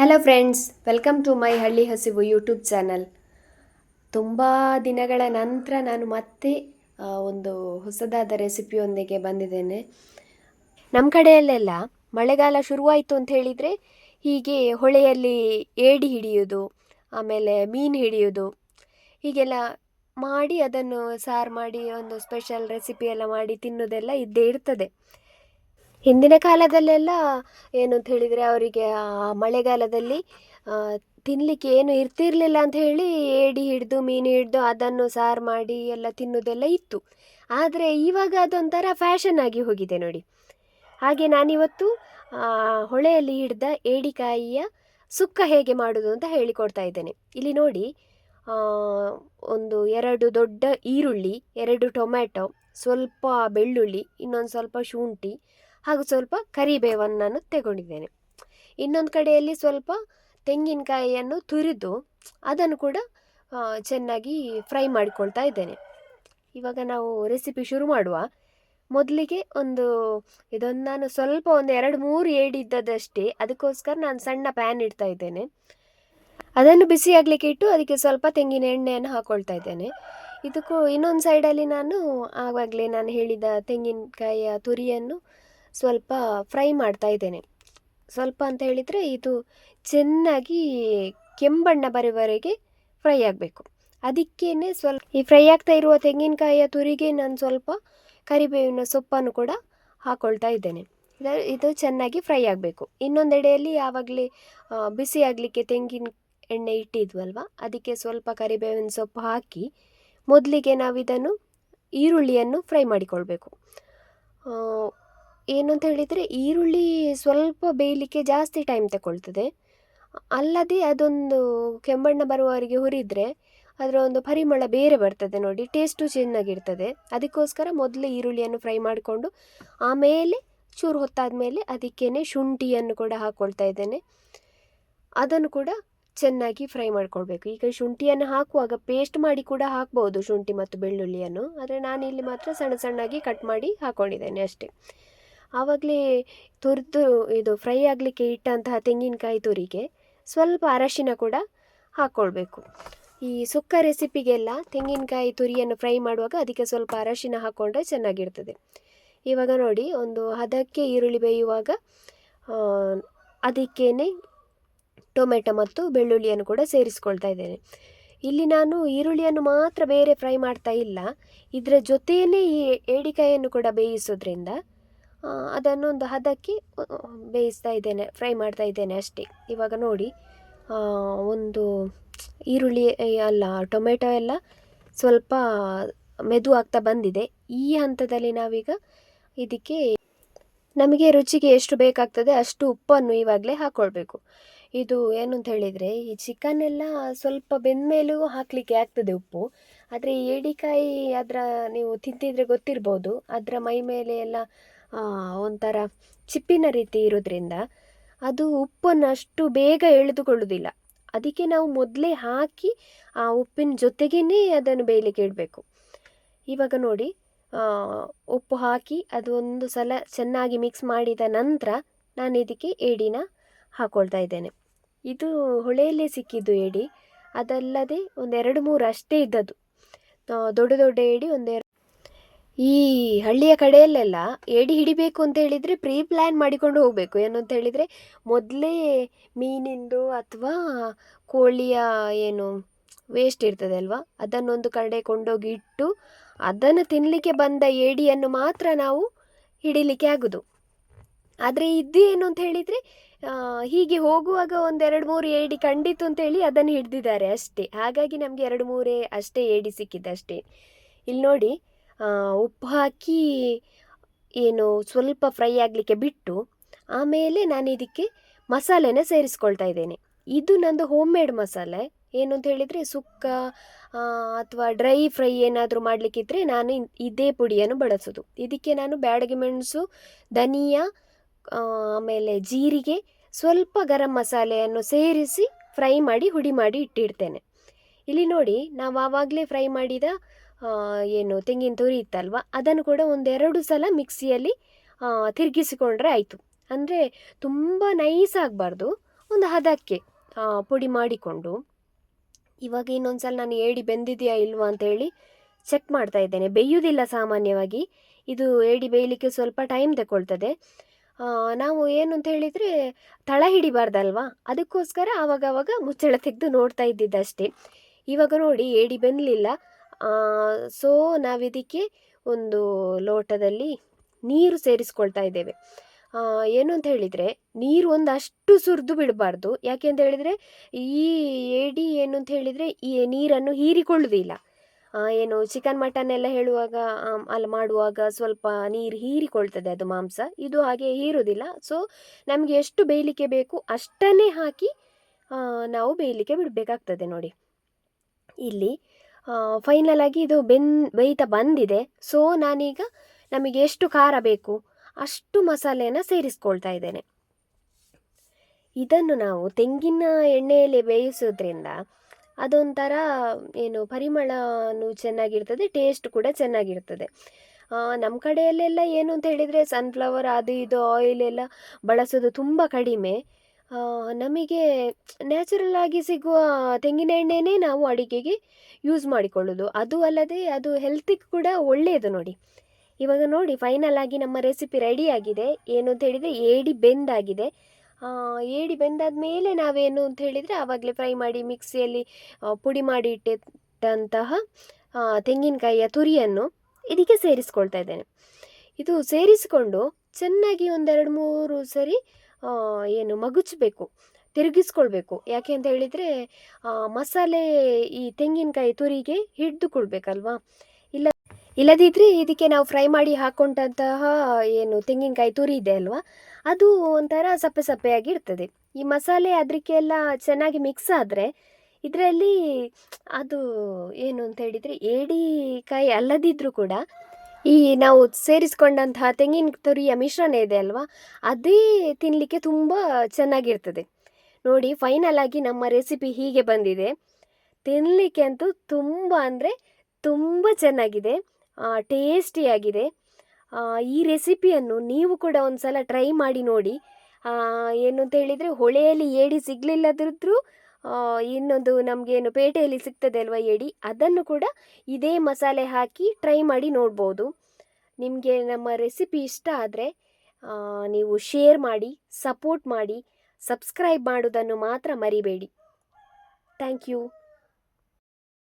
Hello friends welcome to my Halli Hasivu YouTube channel ತುಂಬ ದಿನಗಳ ನಂತರ ನಾನು ಮತ್ತೆ ಒಂದು ಹೊಸದಾದ ರೆಸಿಪಿಯೊಂದಿಗೆ ಬಂದಿದ್ದೇನೆ. ನಮ್ಮ ಕಡೆಯಲ್ಲೆಲ್ಲ ಮಳೆಗಾಲ ಶುರುವಾಯಿತು ಅಂತ ಹೇಳಿದರೆ, ಹೀಗೆ ಹೊಳೆಯಲ್ಲಿ ಏಡಿ ಹಿಡಿಯೋದು, ಆಮೇಲೆ ಮೀನು ಹಿಡಿಯೋದು, ಹೀಗೆಲ್ಲ ಮಾಡಿ ಅದನ್ನು ಸಾರು ಮಾಡಿ ಒಂದು ಸ್ಪೆಷಲ್ ರೆಸಿಪಿ ಎಲ್ಲ ಮಾಡಿ ತಿನ್ನೋದೆಲ್ಲ ಇದ್ದೇ ಇರ್ತದೆ. ಹಿಂದಿನ ಕಾಲದಲ್ಲೆಲ್ಲ ಏನು ಅಂತ ಹೇಳಿದರೆ ಅವರಿಗೆ ಆ ಮಳೆಗಾಲದಲ್ಲಿ ತಿನ್ನಲಿಕ್ಕೆ ಏನು ಇರ್ತಿರ್ಲಿಲ್ಲ ಅಂತ ಹೇಳಿ ಏಡಿ ಹಿಡಿದು, ಮೀನು ಹಿಡಿದು ಅದನ್ನು ಸಾರು ಮಾಡಿ ಎಲ್ಲ ತಿನ್ನೋದೆಲ್ಲ ಇತ್ತು. ಆದರೆ ಇವಾಗ ಅದೊಂಥರ ಫ್ಯಾಷನ್ ಆಗಿ ಹೋಗಿದೆ ನೋಡಿ. ಹಾಗೆ ನಾನಿವತ್ತು ಹೊಳೆಯಲ್ಲಿ ಹಿಡಿದ ಏಡಿಕಾಯಿಯ ಸುಕ್ಕ ಹೇಗೆ ಮಾಡೋದು ಅಂತ ಹೇಳಿಕೊಡ್ತಾ ಇದ್ದೇನೆ. ಇಲ್ಲಿ ನೋಡಿ ಒಂದು ಎರಡು ದೊಡ್ಡ ಈರುಳ್ಳಿ, ಎರಡು ಟೊಮ್ಯಾಟೊ, ಸ್ವಲ್ಪ ಬೆಳ್ಳುಳ್ಳಿ, ಇನ್ನೊಂದು ಸ್ವಲ್ಪ ಶುಂಠಿ ಹಾಗೂ ಸ್ವಲ್ಪ ಕರಿಬೇವನ್ನು ನಾನು ತಗೊಂಡಿದ್ದೇನೆ. ಇನ್ನೊಂದು ಕಡೆಯಲ್ಲಿ ಸ್ವಲ್ಪ ತೆಂಗಿನಕಾಯಿಯನ್ನು ತುರಿದು ಅದನ್ನು ಕೂಡ ಚೆನ್ನಾಗಿ ಫ್ರೈ ಮಾಡಿಕೊಳ್ತಾ ಇದ್ದೇನೆ. ಇವಾಗ ನಾವು ರೆಸಿಪಿ ಶುರು ಮಾಡುವ. ಮೊದಲಿಗೆ ಒಂದು, ಇದೊಂದು ನಾನು ಸ್ವಲ್ಪ ಒಂದು ಎರಡು ಮೂರು ಏಡಿದ್ದದಷ್ಟೇ ಅದಕ್ಕೋಸ್ಕರ ನಾನು ಸಣ್ಣ ಪ್ಯಾನ್ ಇಡ್ತಾ ಇದ್ದೇನೆ. ಅದನ್ನು ಬಿಸಿ ಆಗಲಿಕ್ಕೆ ಇಟ್ಟು ಅದಕ್ಕೆ ಸ್ವಲ್ಪ ತೆಂಗಿನ ಎಣ್ಣೆಯನ್ನು ಹಾಕ್ಕೊಳ್ತಾ ಇದ್ದೇನೆ. ಇದಕ್ಕೂ ಇನ್ನೊಂದು ಸೈಡಲ್ಲಿ ನಾನು ಆವಾಗಲೇ ನಾನು ಹೇಳಿದ ತೆಂಗಿನಕಾಯಿಯ ತುರಿಯನ್ನು ಸ್ವಲ್ಪ ಫ್ರೈ ಮಾಡ್ತಾ ಇದ್ದೇನೆ. ಸ್ವಲ್ಪ ಅಂತ ಹೇಳಿದರೆ ಇದು ಚೆನ್ನಾಗಿ ಕೆಂಬಣ್ಣ ಬರೋವರೆಗೆ ಫ್ರೈ ಆಗಬೇಕು. ಅದಕ್ಕೇನೆ ಸ್ವಲ್ಪ ಈ ಫ್ರೈ ಆಗ್ತಾ ಇರುವ ತೆಂಗಿನಕಾಯಿಯ ತುರಿಗೆ ನಾನು ಸ್ವಲ್ಪ ಕರಿಬೇವಿನ ಸೊಪ್ಪನ್ನು ಕೂಡ ಹಾಕ್ಕೊಳ್ತಾ ಇದ್ದೇನೆ. ಇದು- ಚೆನ್ನಾಗಿ ಫ್ರೈ ಆಗಬೇಕು. ಇನ್ನೊಂದೆಡೆಯಲ್ಲಿ ಯಾವಾಗಲೇ ಬಿಸಿ ಆಗಲಿಕ್ಕೆ ತೆಂಗಿನ ಎಣ್ಣೆ ಇಟ್ಟಿದ್ವಲ್ವ? ಅದಕ್ಕೆ ಸ್ವಲ್ಪ ಕರಿಬೇವಿನ ಸೊಪ್ಪು ಹಾಕಿ ಮೊದಲಿಗೆ ನಾವು ಇದನ್ನು ಈರುಳ್ಳಿಯನ್ನು ಫ್ರೈ ಮಾಡಿಕೊಳ್ಬೇಕು. ಏನು ಅಂತ ಹೇಳಿದರೆ ಈರುಳ್ಳಿ ಸ್ವಲ್ಪ ಬೇಯಲಿಕ್ಕೆ ಜಾಸ್ತಿ ಟೈಮ್ ತಗೊಳ್ತದೆ. ಅಲ್ಲದೆ ಅದೊಂದು ಕೆಂಬಣ್ಣ ಬರುವವರೆಗೆ ಹುರಿದರೆ ಅದರ ಒಂದು ಪರಿಮಳ ಬೇರೆ ಬರ್ತದೆ ನೋಡಿ ಟೇಸ್ಟು ಚೆನ್ನಾಗಿರ್ತದೆ ಅದಕ್ಕೋಸ್ಕರ ಮೊದಲು ಈರುಳ್ಳಿಯನ್ನು ಫ್ರೈ ಮಾಡಿಕೊಂಡು ಆಮೇಲೆ ಚೂರು ಹೊತ್ತಾದ ಮೇಲೆ ಅದಕ್ಕೇನೆ ಶುಂಠಿಯನ್ನು ಕೂಡ ಹಾಕ್ಕೊಳ್ತಾ ಇದ್ದೇನೆ. ಅದನ್ನು ಕೂಡ ಚೆನ್ನಾಗಿ ಫ್ರೈ ಮಾಡ್ಕೊಳ್ಬೇಕು. ಈಗ ಶುಂಠಿಯನ್ನು ಹಾಕುವಾಗ ಪೇಸ್ಟ್ ಮಾಡಿ ಕೂಡ ಹಾಕ್ಬೋದು ಶುಂಠಿ ಮತ್ತು ಬೆಳ್ಳುಳ್ಳಿಯನ್ನು. ಆದರೆ ನಾನು ಇಲ್ಲಿ ಮಾತ್ರ ಸಣ್ಣ ಸಣ್ಣಾಗಿ ಕಟ್ ಮಾಡಿ ಹಾಕ್ಕೊಂಡಿದ್ದೇನೆ ಅಷ್ಟೇ. ಆವಾಗಲೇ ತುರಿದು ಇದು ಫ್ರೈ ಆಗಲಿಕ್ಕೆ ಇಟ್ಟಂತಹ ತೆಂಗಿನಕಾಯಿ ತುರಿಗೆ ಸ್ವಲ್ಪ ಅರಶಿನ ಕೂಡ ಹಾಕ್ಕೊಳ್ಬೇಕು ಈ ಸುಕ್ಕ ರೆಸಿಪಿಗೆಲ್ಲ ತೆಂಗಿನಕಾಯಿ ತುರಿಯನ್ನು ಫ್ರೈ ಮಾಡುವಾಗ ಅದಕ್ಕೆ ಸ್ವಲ್ಪ ಅರಶಿನ ಹಾಕ್ಕೊಂಡ್ರೆ ಚೆನ್ನಾಗಿರ್ತದೆ. ಇವಾಗ ನೋಡಿ, ಒಂದು ಹದಕ್ಕೆ ಈರುಳ್ಳಿ ಬೇಯುವಾಗ ಅದಕ್ಕೇನೆ ಟೊಮೆಟೊ ಮತ್ತು ಬೆಳ್ಳುಳ್ಳಿಯನ್ನು ಕೂಡ ಸೇರಿಸ್ಕೊಳ್ತಾ ಇದ್ದೇನೆ. ಇಲ್ಲಿ ನಾನು ಈರುಳ್ಳಿಯನ್ನು ಮಾತ್ರ ಬೇರೆ ಫ್ರೈ ಮಾಡ್ತಾ ಇಲ್ಲ. ಇದರ ಜೊತೆಯೇ ಈ ಏಡಿಕಾಯಿಯನ್ನು ಕೂಡ ಬೇಯಿಸೋದ್ರಿಂದ ಅದನ್ನು ಒಂದು ಹದಕ್ಕೆ ಬೇಯಿಸ್ತಾ ಇದ್ದೇನೆ, ಫ್ರೈ ಮಾಡ್ತಾ ಇದ್ದೇನೆ ಅಷ್ಟೇ. ಇವಾಗ ನೋಡಿ ಒಂದು ಈರುಳ್ಳಿ ಅಲ್ಲ, ಟೊಮೆಟೊ ಎಲ್ಲ ಸ್ವಲ್ಪ ಮೆದು ಆಗ್ತಾ ಬಂದಿದೆ. ಈ ಹಂತದಲ್ಲಿ ನಾವೀಗ ಇದಕ್ಕೆ ನಮಗೆ ರುಚಿಗೆ ಎಷ್ಟು ಬೇಕಾಗ್ತದೆ ಅಷ್ಟು ಉಪ್ಪನ್ನು ಇವಾಗಲೇ ಹಾಕ್ಕೊಳ್ಬೇಕು ಇದು ಏನು ಅಂತ ಹೇಳಿದರೆ, ಈ ಚಿಕನ್ ಎಲ್ಲ ಸ್ವಲ್ಪ ಬೆಂದಮೇಲೂ ಹಾಕಲಿಕ್ಕೆ ಆಗ್ತದೆ ಉಪ್ಪು. ಆದರೆ ಈ ಏಡಿಕಾಯಿ ಅದರ ನೀವು ತಿಂತಿದ್ರೆ ಗೊತ್ತಿರ್ಬೋದು, ಅದರ ಮೈ ಮೇಲೆ ಎಲ್ಲ ಒಂಥರ ಚಿಪ್ಪಿನ ರೀತಿ ಇರೋದ್ರಿಂದ ಅದು ಉಪ್ಪನ್ನು ಅಷ್ಟು ಬೇಗ ಎಳೆದುಕೊಳ್ಳುವುದಿಲ್ಲ. ಅದಕ್ಕೆ ನಾವು ಮೊದಲೇ ಹಾಕಿ ಆ ಉಪ್ಪಿನ ಜೊತೆಗೇ ಅದನ್ನು ಬೇಯಲಿಕ್ಕೆ ಇಡಬೇಕು. ಇವಾಗ ನೋಡಿ ಉಪ್ಪು ಹಾಕಿ ಅದು ಒಂದು ಸಲ ಚೆನ್ನಾಗಿ ಮಿಕ್ಸ್ ಮಾಡಿದ ನಂತರ ನಾನು ಇದಕ್ಕೆ ಏಡಿನ ಹಾಕ್ಕೊಳ್ತಾ ಇದ್ದೇನೆ. ಇದು ಹೊಳೆಯಲ್ಲೇ ಸಿಕ್ಕಿದ್ದು ಏಡಿ, ಅದಲ್ಲದೆ ಒಂದೆರಡು ಮೂರು ಅಷ್ಟೇ ಇದ್ದದ್ದು. ದೊಡ್ಡ ದೊಡ್ಡ ಏಡಿ ಒಂದೆರಡು ಈ ಹಳ್ಳಿಯ ಕಡೆಯಲ್ಲೆಲ್ಲ ಏಡಿ ಹಿಡಿಬೇಕು ಅಂತ ಹೇಳಿದರೆ ಪ್ರೀ ಪ್ಲ್ಯಾನ್ ಮಾಡಿಕೊಂಡು ಹೋಗಬೇಕು. ಏನು ಅಂತ ಹೇಳಿದರೆ ಮೊದಲೇ ಮೀನಿಂದು ಅಥವಾ ಕೋಳಿಯ ಏನು ವೇಸ್ಟ್ ಇರ್ತದೆ ಅಲ್ವಾ? ಅದನ್ನೊಂದು ಕಡೆ ಕೊಂಡೋಗಿ ಇಟ್ಟು ಅದನ್ನು ತಿನ್ನಲಿಕ್ಕೆ ಬಂದ ಏಡಿಯನ್ನು ಮಾತ್ರ ನಾವು ಹಿಡಿಲಿಕ್ಕೆ ಆಗೋದು. ಆದರೆ ಇದು ಏನು ಅಂತ ಹೇಳಿದರೆ ಹೀಗೆ ಹೋಗುವಾಗ ಒಂದೆರಡು ಮೂರು ಏಡಿ ಕಂಡಿತು ಅಂತೇಳಿ ಅದನ್ನು ಹಿಡ್ದಿದ್ದಾರೆ ಅಷ್ಟೇ. ಹಾಗಾಗಿ ನಮಗೆ ಎರಡು ಮೂರೇ ಅಷ್ಟೇ ಏಡಿ ಸಿಕ್ಕಿದ್ದಷ್ಟೇ ಇಲ್ಲಿ ನೋಡಿ ಉಪ್ಪು ಹಾಕಿ ಏನು ಸ್ವಲ್ಪ ಫ್ರೈ ಆಗಲಿಕ್ಕೆ ಬಿಟ್ಟು ಆಮೇಲೆ ನಾನು ಇದಕ್ಕೆ ಮಸಾಲೆನ ಸೇರಿಸ್ಕೊಳ್ತಾ ಇದ್ದೇನೆ. ಇದು ನಂದು ಹೋಮ್ ಮೇಡ್ ಮಸಾಲೆ. ಏನು ಅಂತ ಹೇಳಿದರೆ ಸುಕ್ಕ ಅಥವಾ ಡ್ರೈ ಫ್ರೈ ಏನಾದರೂ ಮಾಡಲಿಕ್ಕಿದ್ರೆ ನಾನು ಇದೇ ಪುಡಿಯನ್ನು ಬಳಸೋದು. ಇದಕ್ಕೆ ನಾನು ಬ್ಯಾಡಗೆ ಮೆಣಸು, ಧನಿಯಾ ಆಮೇಲೆ ಜೀರಿಗೆ ಸ್ವಲ್ಪ ಗರಂ ಮಸಾಲೆಯನ್ನು ಸೇರಿಸಿ ಫ್ರೈ ಮಾಡಿ ಹುಡಿ ಮಾಡಿ ಇಟ್ಟಿಡ್ತೇನೆ. ಇಲ್ಲಿ ನೋಡಿ, ನಾವು ಆವಾಗಲೇ ಫ್ರೈ ಮಾಡಿದ ಏನು ತೆಂಗಿನ ತುರಿ ಇತ್ತಲ್ವ? ಅದನ್ನು ಕೂಡ ಒಂದೆರಡು ಸಲ ಮಿಕ್ಸಿಯಲ್ಲಿ ತಿರುಗಿಸಿಕೊಂಡ್ರೆ ಆಯಿತು. ಅಂದರೆ ತುಂಬ ನೈಸ್ ಆಗಬಾರ್ದು. ಒಂದು ಹದಕ್ಕೆ ಪುಡಿ ಮಾಡಿಕೊಂಡು. ಇವಾಗ ಇನ್ನೊಂದು ಸಲ ನಾನು ಏಡಿ ಬೆಂದಿದೆಯಾ ಇಲ್ವಾ ಅಂತೇಳಿ ಚೆಕ್ ಮಾಡ್ತಾ ಇದ್ದೇನೆ. ಬೇಯುವುದಿಲ್ಲ ಸಾಮಾನ್ಯವಾಗಿ. ಇದು ಏಡಿ ಬೇಯಲಿಕ್ಕೆ ಸ್ವಲ್ಪ ಟೈಮ್ ತಗೊಳ್ತದೆ ನಾವು ಏನು ಅಂತ ಹೇಳಿದರೆ ತಳ ಹಿಡಿಬಾರ್ದಲ್ವಾ? ಅದಕ್ಕೋಸ್ಕರ ಆವಾಗವಾಗ ಆವಾಗ ಮುಚ್ಚಳ ತೆಗೆದು ನೋಡ್ತಾ ಇದ್ದಿದ್ದಷ್ಟೇ. ಇವಾಗ ನೋಡಿ ಏಡಿ ಬೆನ್ನಲಿಲ್ಲ ಸೊ ನಾವಿದಕ್ಕೆ ಒಂದು ಲೋಟದಲ್ಲಿ ನೀರು ಸೇರಿಸ್ಕೊಳ್ತಾ ಇದ್ದೇವೆ. ಏನು ಅಂತ ಹೇಳಿದರೆ, ನೀರು ಒಂದು ಅಷ್ಟು ಸುರಿದು ಬಿಡಬಾರ್ದು. ಯಾಕೆ ಅಂತ ಹೇಳಿದರೆ, ಈ ಏಡಿ ಏನು ಅಂತ ಹೇಳಿದರೆ, ಈ ನೀರನ್ನು ಹೀರಿಕೊಳ್ಳುವುದಿಲ್ಲ ಏನು ಚಿಕನ್ ಮಟನ್ ಎಲ್ಲ ಹೇಳುವಾಗ ಅಲ್ಲಿ ಮಾಡುವಾಗ ಸ್ವಲ್ಪ ನೀರು ಹೀರಿಕೊಳ್ತದೆ ಅದು ಮಾಂಸ. ಇದು ಹಾಗೆ ಹೀರುವುದಿಲ್ಲ ಸೊ, ನಮಗೆ ಎಷ್ಟು ಬೇಯಲಿಕ್ಕೆ ಬೇಕು, ಅಷ್ಟನ್ನೇ ಹಾಕಿ ನಾವು ಬೇಯಲಿಕ್ಕೆ ಬಿಡಬೇಕಾಗ್ತದೆ ನೋಡಿ. ಇಲ್ಲಿ ಫೈನಲ್ ಆಗಿ ಇದು ಬೆನ್, ಬೇಯ್ತಾ ಬಂದಿದೆ. ಸೊ ನಾನೀಗ ನಮಗೆ ಎಷ್ಟು ಖಾರ ಬೇಕು, ಅಷ್ಟು ಮಸಾಲೆಯನ್ನು ಸೇರಿಸ್ಕೊಳ್ತಾ ಇದ್ದೇನೆ. ಇದನ್ನು ನಾವು ತೆಂಗಿನ ಎಣ್ಣೆಯಲ್ಲಿ ಬೇಯಿಸೋದ್ರಿಂದ ಅದೊಂಥರ ಏನು ಪರಿಮಳನೂ ಚೆನ್ನಾಗಿರ್ತದೆ ಟೇಸ್ಟ್ ಕೂಡ ಚೆನ್ನಾಗಿರ್ತದೆ. ನಮ್ಮ ಕಡೆಯಲ್ಲೆಲ್ಲ ಏನು ಅಂತ ಹೇಳಿದರೆ ಸನ್ಫ್ಲವರ್ ಅದು ಇದು ಆಯಿಲ್ ಎಲ್ಲ ಬಳಸೋದು ತುಂಬ ಕಡಿಮೆ. ನಮಗೆ ನ್ಯಾಚುರಲ್ ಆಗಿ ಸಿಗುವ ತೆಂಗಿನ ಎಣ್ಣೆನೇ ನಾವು ಅಡುಗೆಗೆ ಯೂಸ್ ಮಾಡಿಕೊಳ್ಳೋದು. ಅದು ಅಲ್ಲದೆ ಅದು ಹೆಲ್ತಿಗೆ ಕೂಡ ಒಳ್ಳೆಯದು ನೋಡಿ. ಇವಾಗ ನೋಡಿ ಫೈನಲ್ ಆಗಿ ನಮ್ಮ ರೆಸಿಪಿ ರೆಡಿ ಆಗಿದೆ. ಏನು ಅಂತ ಹೇಳಿದರೆ, ಏಡಿ ಬೆಂದಾಗಿದೆ ಏಡಿ ಬೆಂದಾದ ಮೇಲೆ ನಾವೇನು ಅಂತ ಹೇಳಿದರೆ, ಆವಾಗಲೇ ಫ್ರೈ ಮಾಡಿ ಮಿಕ್ಸಿಯಲ್ಲಿ ಪುಡಿ ಮಾಡಿ ಇಟ್ಟಿದ್ದಂತಹ ತೆಂಗಿನಕಾಯಿಯ ತುರಿಯನ್ನು ಇದಕ್ಕೆ ಸೇರಿಸ್ಕೊಳ್ತಾ ಇದ್ದೇನೆ. ಇದು ಸೇರಿಸಿಕೊಂಡು ಚೆನ್ನಾಗಿ ಒಂದೆರಡು ಮೂರು ಸರಿ ಏನು ಮಗುಚಬೇಕು, ತಿರುಗಿಸ್ಕೊಳ್ಬೇಕು. ಯಾಕೆ ಅಂತ ಹೇಳಿದರೆ ಮಸಾಲೆ ಈ ತೆಂಗಿನಕಾಯಿ ತುರಿಗೆ ಹಿಡಿದುಕೊಳ್ಬೇಕಲ್ವಾ ಇಲ್ಲ ಇಲ್ಲದಿದ್ದರೆ ಇದಕ್ಕೆ ನಾವು ಫ್ರೈ ಮಾಡಿ ಹಾಕ್ಕೊಂಡಂತಹ ಏನು ತೆಂಗಿನಕಾಯಿ ತುರಿ ಇದೆ ಅಲ್ವಾ? ಅದು ಒಂಥರ ಸಪ್ಪೆ ಸಪ್ಪೆಯಾಗಿ ಇರ್ತದೆ. ಈ ಮಸಾಲೆ ಅದಕ್ಕೆಲ್ಲ ಚೆನ್ನಾಗಿ ಮಿಕ್ಸ್ ಆದರೆ, ಇದರಲ್ಲಿ ಅದು ಏನು ಅಂತ ಹೇಳಿದರೆ ಏಡಿಕಾಯಿ ಅಲ್ಲದಿದ್ದರೂ ಕೂಡ ಈ ನಾವು ಸೇರಿಸಿಕೊಂಡಂತಹ ತೆಂಗಿನ ತುರಿಯ ಮಿಶ್ರಣ ಇದೆ ಅಲ್ವಾ? ಅದೇ ತಿನ್ನಲಿಕ್ಕೆ ತುಂಬ ಚೆನ್ನಾಗಿರ್ತದೆ. ನೋಡಿ ಫೈನಲ್ ಆಗಿ ನಮ್ಮ ರೆಸಿಪಿ ಹೀಗೆ ಬಂದಿದೆ. ತಿನ್ನಲಿಕ್ಕೆ ಅಂತೂ ತುಂಬ ಅಂದರೆ ತುಂಬ ಚೆನ್ನಾಗಿದೆ. ಟೇಸ್ಟಿಯಾಗಿದೆ ಈ ರೆಸಿಪಿಯನ್ನು ನೀವು ಕೂಡ ಒಂದು ಸಲ ಟ್ರೈ ಮಾಡಿ ನೋಡಿ. ಏನು ಅಂತ ಹೇಳಿದರೆ, ಹೊಳೆಯಲ್ಲಿ ಏಡಿ ಸಿಗಲಿಲ್ಲದಿದ್ರೂ ಇನ್ನೊಂದು ನಮಗೇನು ಪೇಟೆಯಲ್ಲಿ ಸಿಗ್ತದೆ ಅಲ್ವಾ ಎಡಿ? ಅದನ್ನು ಕೂಡ ಇದೇ ಮಸಾಲೆ ಹಾಕಿ ಟ್ರೈ ಮಾಡಿ ನೋಡ್ಬೋದು. ನಿಮಗೆ ನಮ್ಮ ರೆಸಿಪಿ ಇಷ್ಟ ಆದರೆ ನೀವು ಶೇರ್ ಮಾಡಿ ಸಪೋರ್ಟ್ ಮಾಡಿ ಸಬ್ಸ್ಕ್ರೈಬ್ ಮಾಡೋದನ್ನು ಮಾತ್ರ ಮರಿಬೇಡಿ. Thank you